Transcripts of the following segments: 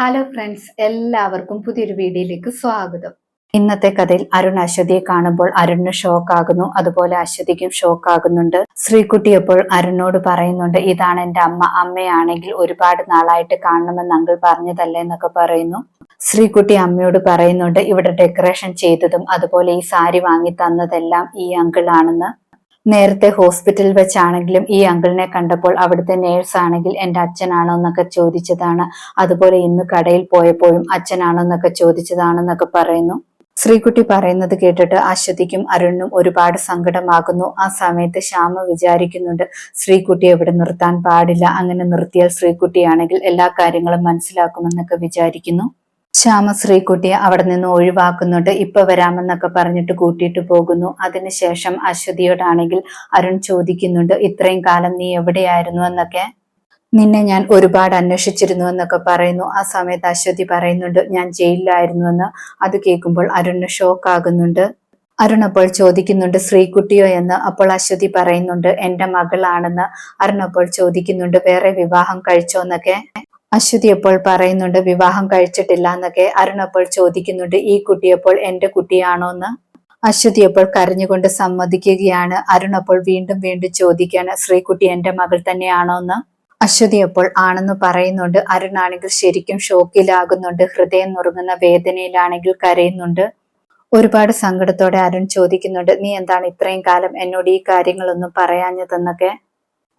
Hello friends എല്ലാവർക്കും പുതിയൊരു വീഡിയോയിലേക്ക് സ്വാഗതം. ഇന്നത്തെ കഥയിൽ അരുൺ അശ്വതിയെ കാണുമ്പോൾ അരുണിന് ഷോക്ക് ആകുന്നു അതുപോലെ അശ്വതിക്കും ഷോക്ക് ആകുന്നുണ്ട് ശ്രീകുട്ടി എപ്പോൾ അരുണിനോട് പറയുന്നുണ്ട് ഇതാണ് എന്റെ അമ്മ അമ്മയാണെങ്കിൽ ഒരുപാട് നാളായിട്ട് കാണണമെന്ന് അങ്കിൾ പറഞ്ഞതല്ലേ എന്നൊക്കെ പറയുന്നു. ശ്രീകുട്ടി അമ്മയോട് പറയുന്നുണ്ട് ഇവിടെ ഡെക്കറേഷൻ ചെയ്തതും അതുപോലെ ഈ സാരി വാങ്ങി തന്നതെല്ലാം ഈ അങ്കിൾ ആണെന്ന്. നേരത്തെ ഹോസ്പിറ്റലിൽ വെച്ചാണെങ്കിലും ഈ അങ്കിളിനെ കണ്ടപ്പോൾ അവിടുത്തെ നേഴ്സ് ആണെങ്കിൽ എന്റെ അച്ഛനാണോ എന്നൊക്കെ ചോദിച്ചതാണ്. അതുപോലെ ഇന്ന് കടയിൽ പോയപ്പോഴും അച്ഛനാണോ എന്നൊക്കെ ചോദിച്ചതാണെന്നൊക്കെ പറയുന്നു. ശ്രീകുട്ടി പറയുന്നത് കേട്ടിട്ട് അശ്വതിക്കും അരുണിനും ഒരുപാട് സങ്കടമാകുന്നു. ആ സമയത്ത് ശ്യാമ വിചാരിക്കുന്നുണ്ട് ശ്രീകുട്ടി എവിടെ നിർത്താൻ പാടില്ല. അങ്ങനെ നിർത്തിയാൽ ശ്രീകുട്ടിയാണെങ്കിൽ എല്ലാ കാര്യങ്ങളും മനസ്സിലാക്കുമെന്നൊക്കെ വിചാരിക്കുന്നു. ശ്യാമ ശ്രീകുട്ടിയെ അവിടെ നിന്ന് ഒഴിവാക്കുന്നുണ്ട്. ഇപ്പൊ വരാമെന്നൊക്കെ പറഞ്ഞിട്ട് കൂട്ടിയിട്ട് പോകുന്നു. അതിനുശേഷം അശ്വതിയോടാണെങ്കിൽ അരുൺ ചോദിക്കുന്നുണ്ട് ഇത്രയും കാലം നീ എവിടെയായിരുന്നു എന്നൊക്കെ? നിന്നെ ഞാൻ ഒരുപാട് അന്വേഷിച്ചിരുന്നു എന്നൊക്കെ പറയുന്നു. ആ സമയത്ത് അശ്വതി പറയുന്നുണ്ട് ഞാൻ ജയിലിലായിരുന്നു എന്ന്. അത് കേൾക്കുമ്പോൾ അരുണിന് ഷോക്ക് ആകുന്നുണ്ട് അരുൺ അപ്പോൾ ചോദിക്കുന്നുണ്ട് ശ്രീകുട്ടിയോ എന്ന്? അപ്പോൾ അശ്വതി പറയുന്നുണ്ട് എന്റെ മകളാണെന്ന്. അരുൺ അപ്പോൾ ചോദിക്കുന്നുണ്ട് വേറെ വിവാഹം കഴിച്ചോ? എന്നൊക്കെ. അശ്വതി അപ്പോൾ പറയുന്നുണ്ട് വിവാഹം കഴിച്ചിട്ടില്ല എന്നൊക്കെ അരുൺ അപ്പോൾ ചോദിക്കുന്നുണ്ട് ഈ കുട്ടിയപ്പോൾ എന്റെ കുട്ടിയാണോ എന്ന്. അശ്വതി അപ്പോൾ കരഞ്ഞുകൊണ്ട് സമ്മതിക്കുകയാണ്. അരുൺ അപ്പോൾ വീണ്ടും വീണ്ടും ചോദിക്കുകയാണ് ശ്രീകുട്ടി എന്റെ മകൾ തന്നെയാണോ എന്ന്. അശ്വതി അപ്പോൾ ആണെന്ന് പറയുന്നുണ്ട്. അരുൺ ആണെങ്കിൽ ശരിക്കും ഷോക്കിലാകുന്നുണ്ട്. ഹൃദയം നുറുങ്ങുന്ന വേദനയിലാണെങ്കിൽ കരയുന്നുണ്ട്. ഒരുപാട് സങ്കടത്തോടെ അരുൺ ചോദിക്കുന്നുണ്ട് നീ എന്താണ് ഇത്രയും കാലം എന്നോട് ഈ കാര്യങ്ങളൊന്നും പറയാഞ്ഞതെന്നൊക്കെ?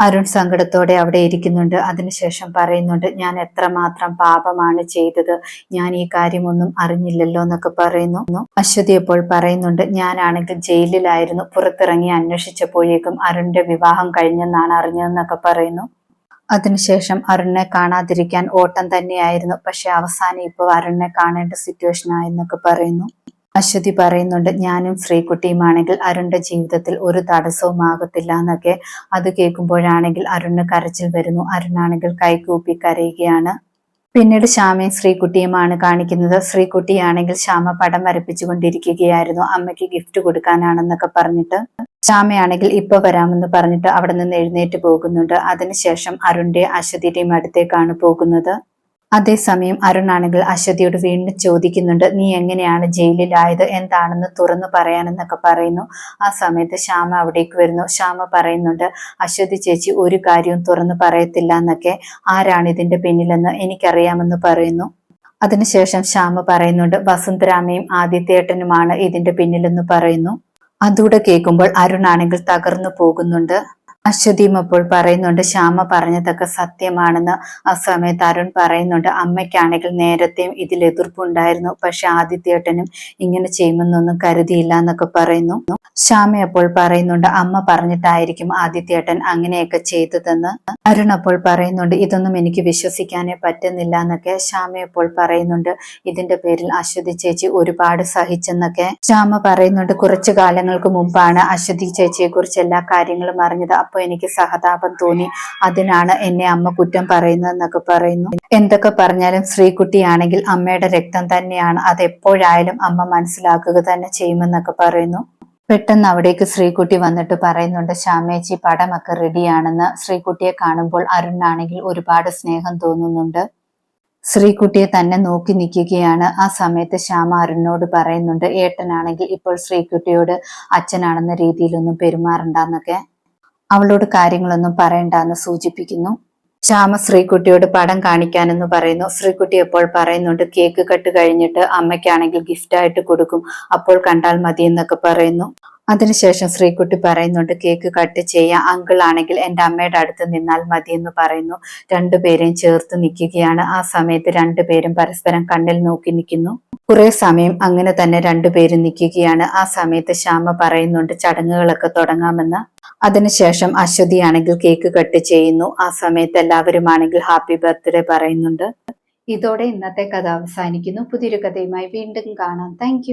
അരുൺ സങ്കടത്തോടെ അവിടെ ഇരിക്കുന്നുണ്ട്. അതിനുശേഷം പറയുന്നുണ്ട് ഞാൻ എത്രമാത്രം പാപമാണ് ചെയ്തത്. ഞാൻ ഈ കാര്യമൊന്നും അറിഞ്ഞില്ലല്ലോ എന്നൊക്കെ പറയുന്നു. അശ്വതി അപ്പോൾ പറയുന്നുണ്ട് ഞാനാണെങ്കിൽ ജയിലിലായിരുന്നു. പുറത്തിറങ്ങി അന്വേഷിച്ചപ്പോഴേക്കും അരുണിന്റെ വിവാഹം കഴിഞ്ഞെന്നാണ് അറിഞ്ഞതെന്നൊക്കെ പറയുന്നു. അതിനുശേഷം അരുണിനെ കാണാതിരിക്കാൻ ഓട്ടം തന്നെയായിരുന്നു. പക്ഷെ അവസാനം ഇപ്പോൾ അരുണിനെ കാണേണ്ട സിറ്റുവേഷൻ ആയെന്നൊക്കെ പറയുന്നു. അശ്വതി പറയുന്നുണ്ട് ഞാനും ശ്രീകുട്ടിയുമാണെങ്കിൽ അരുണിന്റെ ജീവിതത്തിൽ ഒരു തടസ്സവും ആകത്തില്ല എന്നൊക്കെ. അത് കേൾക്കുമ്പോഴാണെങ്കിൽ അരുണിന് കരച്ചിൽ വരുന്നു. അരുണാണെങ്കിൽ കൈകൂപ്പി കരയുകയാണ്. പിന്നീട് ശ്യാമയും ശ്രീകുട്ടിയുമാണ് കാണിക്കുന്നത്. ശ്രീകുട്ടിയാണെങ്കിൽ ശ്യാമ പടം വരപ്പിച്ചുകൊണ്ടിരിക്കുകയായിരുന്നു. അമ്മയ്ക്ക് ഗിഫ്റ്റ് കൊടുക്കാനാണെന്നൊക്കെ പറഞ്ഞിട്ട്. ശ്യാമയാണെങ്കിൽ ഇപ്പൊ വരാമെന്ന് പറഞ്ഞിട്ട് അവിടെ നിന്ന് എഴുന്നേറ്റ് പോകുന്നുണ്ട്. അതിനുശേഷം അരുണിന്റെ അശ്വതിയുടെയും അടുത്തേക്കാണ് പോകുന്നത്. അതേസമയം അരുണാണെങ്കിൽ അശ്വതിയോട് വീണ്ടും ചോദിക്കുന്നുണ്ട് നീ എങ്ങനെയാണ് ജയിലിലായത്? എന്താണെന്ന് തുറന്നു പറയാനെന്നൊക്കെ പറയുന്നു. ആ സമയത്ത് ശ്യാമ അവിടേക്ക് വരുന്നു. ശ്യാമ പറയുന്നുണ്ട് അശ്വതി ചേച്ചി ഒരു കാര്യവും തുറന്നു പറയത്തില്ല എന്നൊക്കെ ആരാണ് ഇതിന്റെ പിന്നിലെന്ന് എനിക്കറിയാമെന്ന് പറയുന്നു. അതിനുശേഷം ശ്യാമ പറയുന്നുണ്ട് വസുന്ധരാമയും ആദിത്യേട്ടനുമാണ് ഇതിന്റെ പിന്നിലെന്ന് പറയുന്നു. അതുകൂടെ കേൾക്കുമ്പോൾ അരുണാണെങ്കിൽ തകർന്നു പോകുന്നുണ്ട്. അശ്വതിയും അപ്പോൾ പറയുന്നുണ്ട് ശ്യാമ പറഞ്ഞതൊക്കെ സത്യമാണെന്ന് ആ സമയത്ത് അരുൺ പറയുന്നുണ്ട്. അമ്മയ്ക്കാണെങ്കിൽ നേരത്തെയും ഇതിൽ എതിർപ്പുണ്ടായിരുന്നു. പക്ഷെ ആദിത്യേട്ടനും ഇങ്ങനെ ചെയ്യുമെന്നൊന്നും കരുതിയില്ല എന്നൊക്കെ പറയുന്നു. ശ്യാമ അപ്പോൾ പറയുന്നുണ്ട് അമ്മ പറഞ്ഞിട്ടായിരിക്കും ആദിത്യേട്ടൻ അങ്ങനെയൊക്കെ ചെയ്തതെന്ന്. അരുൺ അപ്പോൾ പറയുന്നുണ്ട് ഇതൊന്നും എനിക്ക് വിശ്വസിക്കാനേ പറ്റുന്നില്ല എന്നൊക്കെ ശ്യാമ അപ്പോൾ പറയുന്നുണ്ട്. ഇതിന്റെ പേരിൽ അശ്വതി ചേച്ചി ഒരുപാട് സഹിച്ചെന്നൊക്കെ ശ്യാമ പറയുന്നുണ്ട്. കുറച്ചു കാലങ്ങൾക്ക് മുമ്പാണ് അശ്വതി ചേച്ചിയെ കുറിച്ച് എല്ലാ കാര്യങ്ങളും അറിഞ്ഞത്. അപ്പൊ എനിക്ക് സഹതാപം തോന്നി. അതിനാണ് എന്നെ അമ്മ കുറ്റം പറയുന്നതെന്നൊക്കെ പറയുന്നു. എന്തൊക്കെ പറഞ്ഞാലും ശ്രീകുട്ടിയാണെങ്കിൽ അമ്മയുടെ രക്തം തന്നെയാണ്. അത് എപ്പോഴായാലും അമ്മ മനസ്സിലാക്കുക തന്നെ ചെയ്യുമെന്നൊക്കെ പറയുന്നു. പെട്ടെന്ന് അവിടേക്ക് ശ്രീകുട്ടി വന്നിട്ട് പറയുന്നുണ്ട് ശ്യാമേച്ചി പടമൊക്കെ റെഡിയാണെന്ന്. ശ്രീകുട്ടിയെ കാണുമ്പോൾ അരുണാണെങ്കിൽ ഒരുപാട് സ്നേഹം തോന്നുന്നുണ്ട്. ശ്രീകുട്ടിയെ തന്നെ നോക്കി നിൽക്കുകയാണ്. ആ സമയത്ത് ശ്യാമ അരുണിനോട് പറയുന്നുണ്ട് ഏട്ടനാണെങ്കിൽ ഇപ്പോൾ ശ്രീകുട്ടിയോട് അച്ഛനാണെന്ന രീതിയിലൊന്നും പെരുമാറണ്ടെന്നൊക്കെ. അവളോട് കാര്യങ്ങളൊന്നും പറയണ്ടെന്ന് സൂചിപ്പിക്കുന്നു. ശ്യാമ ശ്രീകുട്ടിയോട് പടം കാണിക്കാനെന്ന് പറയുന്നു. ശ്രീകുട്ടി എപ്പോൾ പറയുന്നുണ്ട് കേക്ക് കട്ട് കഴിഞ്ഞിട്ട് അമ്മയ്ക്കാണെങ്കിൽ ഗിഫ്റ്റ് ആയിട്ട് കൊടുക്കും അപ്പോൾ കണ്ടാൽ മതി എന്നൊക്കെ പറയുന്നു. അതിനുശേഷം ശ്രീകുട്ടി പറയുന്നുണ്ട് കേക്ക് കട്ട് ചെയ്യാം അങ്കിൾ ആണെങ്കിൽ എന്റെ അമ്മയുടെ അടുത്ത് നിന്നാൽ മതി എന്ന് പറയുന്നു രണ്ടുപേരെയും ചേർത്ത് നിൽക്കുകയാണ്. ആ സമയത്ത് രണ്ടുപേരും പരസ്പരം കണ്ണിൽ നോക്കി നിൽക്കുന്നു. കുറെ സമയം അങ്ങനെ തന്നെ രണ്ടുപേരും നിൽക്കുകയാണ്. ആ സമയത്ത് ശ്യാമ പറയുന്നുണ്ട് ചടങ്ങുകളൊക്കെ തുടങ്ങാമെന്ന്. അതിനുശേഷം അശ്വതി ആണെങ്കിൽ കേക്ക് കട്ട് ചെയ്യുന്നു. ആ സമയത്ത് എല്ലാവരും ആണെങ്കിൽ ഹാപ്പി ബർത്ത്ഡേ പറയുന്നുണ്ട്. ഇതോടെ ഇന്നത്തെ കഥ അവസാനിക്കുന്നു. പുതിയൊരു കഥയുമായി വീണ്ടും കാണാം. താങ്ക്